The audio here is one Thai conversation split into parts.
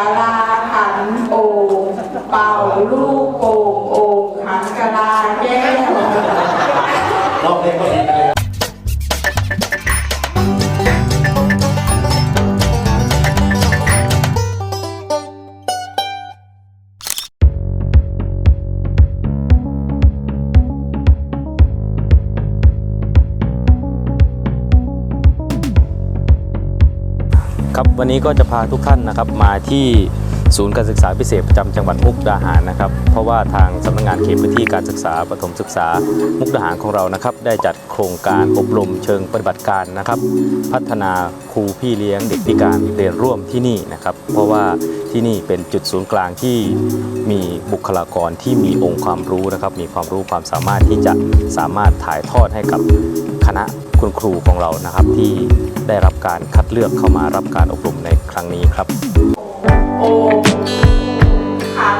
าลาขันโอ่งเป่าลูกโป่งโอ่งขันกะลาแก้ว รอบเพลงก็ ครับวันนี้ก็จะพาทุกท่านนะครับมาที่ศูนย์การศึกษาพิเศษประจำจังหวัดมุกดาหารนะครับ เพราะว่าทางสำนักงานเขตพื้นที่การศึกษาปฐมศึกษามุกดาหารของเรานะครับ ได้จัดโครงการอบรมเชิงปฏิบัติการนะครับ พัฒนาครูพี่เลี้ยงเด็กพิการเรียนร่วมที่นี่นะครับ เพราะว่าที่นี่เป็นจุดศูนย์กลางที่มีบุคลากรที่มีองค์ความรู้นะครับ มีความรู้ความสามารถที่จะสามารถถ่ายทอดให้กับคณะ คุณครูของเรานะครับ ที่ได้รับการคัดเลือกเข้ามารับการอบรมในครั้งนี้ครับ โอ่งขั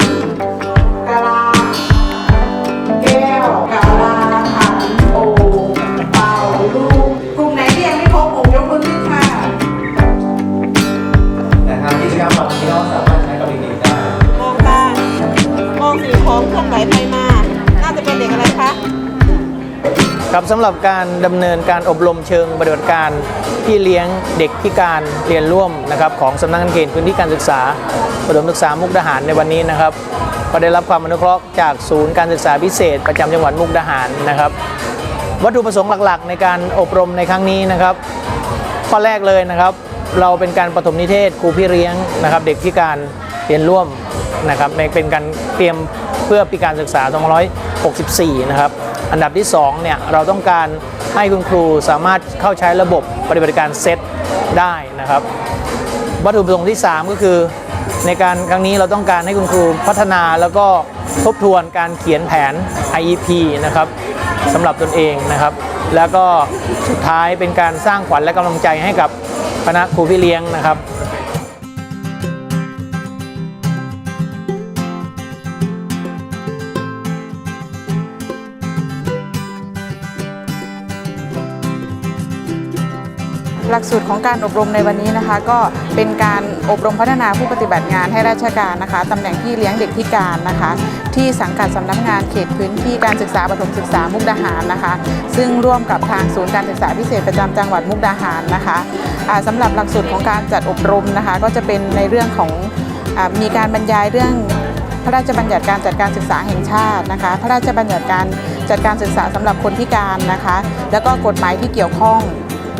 ครับสำหรับการดำเนินการอบรมเชิงปฏิบัติการพี่เลี้ยงเด็กพิการเรียนร่วมนะครับของสำนักงานเขตพื้นที่การศึกษาประถมศึกษามุกดาหารในวันนี้นะครับก็ได้รับความอนุเคราะห์จากศูนย์การศึกษาพิเศษ ประจำจังหวัดมุกดาหารนะครับ วัตถุประสงค์หลักๆ ในการอบรมในครั้งนี้นะครับ ข้อแรกเลยนะครับ เราเป็นการปฐมนิเทศครูพี่เลี้ยงนะครับ เด็กพิการเรียนร่วมนะครับเป็นการเตรียมเพื่อปีการศึกษา 264 นะครับ อันดับที่2เนี่ยเราต้องการให้คุณครูสามารถเข้าใช้ระบบปฏิบัติการเซตได้นะครับ วัตถุประสงค์ที่ 3 ก็คือในการครั้งนี้เราต้องการให้คุณครูพัฒนาแล้วก็ทบทวนการเขียนแผน IEP นะครับสำหรับตนเองนะครับ แล้วก็สุดท้ายเป็นการสร้างขวัญและกำลังใจให้กับคณะครูพี่เลี้ยงนะครับ หลักสูตรของการอบรมในวันนี้นะคะ ก็เป็นการอบรมพัฒนาผู้ปฏิบัติงานให้ราชการนะคะตำแหน่งที่เลี้ยงเด็กพิการนะคะ ที่สังกัดสำนักงานเขตพื้นที่การศึกษาปฐมศึกษามุกดาหารนะคะ ซึ่งร่วมกับทางศูนย์การศึกษาพิเศษประจำจังหวัดมุกดาหารนะคะอ่าสำหรับหลักสูตรของการจัดอบรมนะคะ ก็จะเป็นในเรื่องของอมีการบรรยายเรื่องพระราชบัญญัติการจัดการศึกษาแห่งชาตินะคะ พระราชบัญญัติการจัดการศึกษาสำหรับคนพิการนะคะ แล้วก็กฎหมายที่เกี่ยวข้อง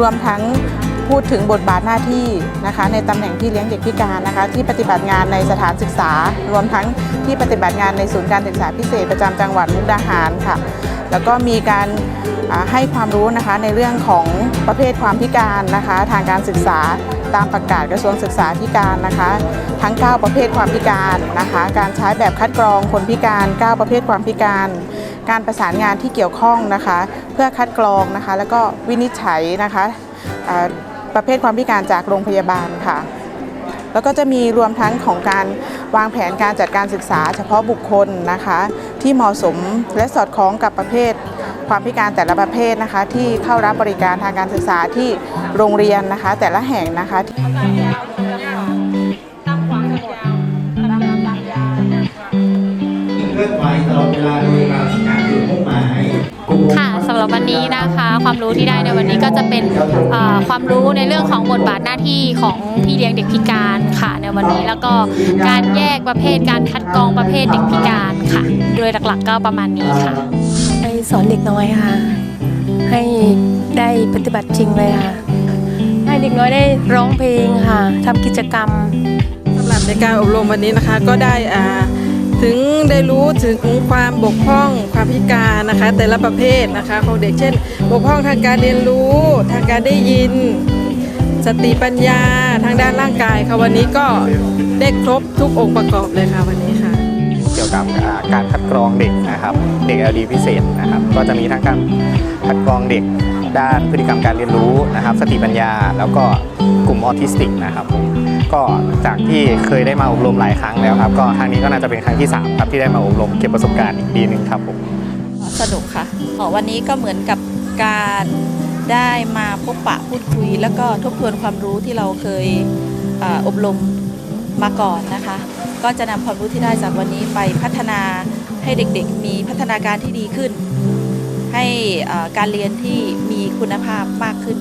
รวมทั้งพูดถึงบทบาทหน้าที่นะคะในตำแหน่งที่เลี้ยงเด็กพิการนะคะที่ปฏิบัติงานในสถานศึกษา รวมทั้งที่ปฏิบัติงานในศูนย์การศึกษาพิเศษประจำจังหวัดมุกดาหารค่ะ แล้วก็มีการให้ความรู้นะคะในเรื่องของประเภทความพิการนะคะทางการศึกษา ตามประกาศกระทรวงศึกษาธิการนะคะ ทั้ง 9 ประเภทความพิการนะคะ การใช้แบบคัดกรองคนพิการ 9 ประเภทความพิการ การประสานงานที่เกี่ยวข้องนะคะ เพื่อคัดกรองนะคะ แล้วก็วินิจฉัยนะคะประเภทความพิการจากโรงพยาบาลค่ะ แล้วก็จะมีรวมทั้งของการวางแผนการจัดการศึกษาเฉพาะบุคคลนะคะ ที่เหมาะสมและสอดคล้องกับประเภท ความพิการแต่ละประเภทนะคะ ที่เข้ารับบริการทางการศึกษาที่โรงเรียนนะคะ แต่ละแห่งนะคะเคลื่อนไหวตลอดเวลาโดยปราศจากจุดมุ่งหมายกลุ่มค่ะสำหรับวันนี้นะคะความรู้ที่ได้ในวันนี้ก็จะเป็นเอ่อความรู้ในเรื่องของบทบาทหน้าที่ของพี่เลี้ยงเด็กพิการค่ะในวันนี้แล้วก็การแยกประเภทการคัดกรองประเภทเด็กพิการค่ะ โดยหลักๆก็ประมาณนี้ค่ะไป สอนเด็กน้อยค่ะ ให้ได้ปฏิบัติจริงเลยค่ะ ให้เด็กน้อยได้ร้องเพลงค่ะทำกิจกรรมสำหรับในการอบรมวันนี้นะคะก็ได้อ่าถึงได้รู้ถึงความบกพร่องความพิการนะคะ แต่ละประเภทนะคะของเด็กเช่น บกพร่องทางการเรียนรู้ ทางการได้ยิน สติปัญญาทางด้านร่างกายค่ะวันนี้ก็ได้ครบทุกองค์ประกอบเลยค่ะวันนี้ค่ะ กับอ่าการคัดกรองเด็กนะครับ เด็ก LD พิเศษนะครับ ก็จะมีทั้งการคัดกรองเด็กด้านพฤติกรรมการเรียนรู้นะครับ สติปัญญา แล้วก็กลุ่มออทิสติกนะครับผมก็จากที่เคยได้มาอบรมหลายครั้งแล้วครับ ก็ครั้งนี้ก็น่าจะเป็นครั้งที่สามครับที่ได้มาอบรมเก็บประสบการณ์อีกดีหนึ่งครับผมสนุกค่ะวันนี้ก็เหมือนกับการได้มาพบปะพูดคุย แล้วก็ทบทวนความรู้ที่เราเคยออบรม มาก่อนนะคะ ก็จะนำความรู้ที่ได้จากวันนี้ไปพัฒนาให้เด็กๆ มีพัฒนาการที่ดีขึ้น ให้การเรียนที่มีคุณภาพมากขึ้น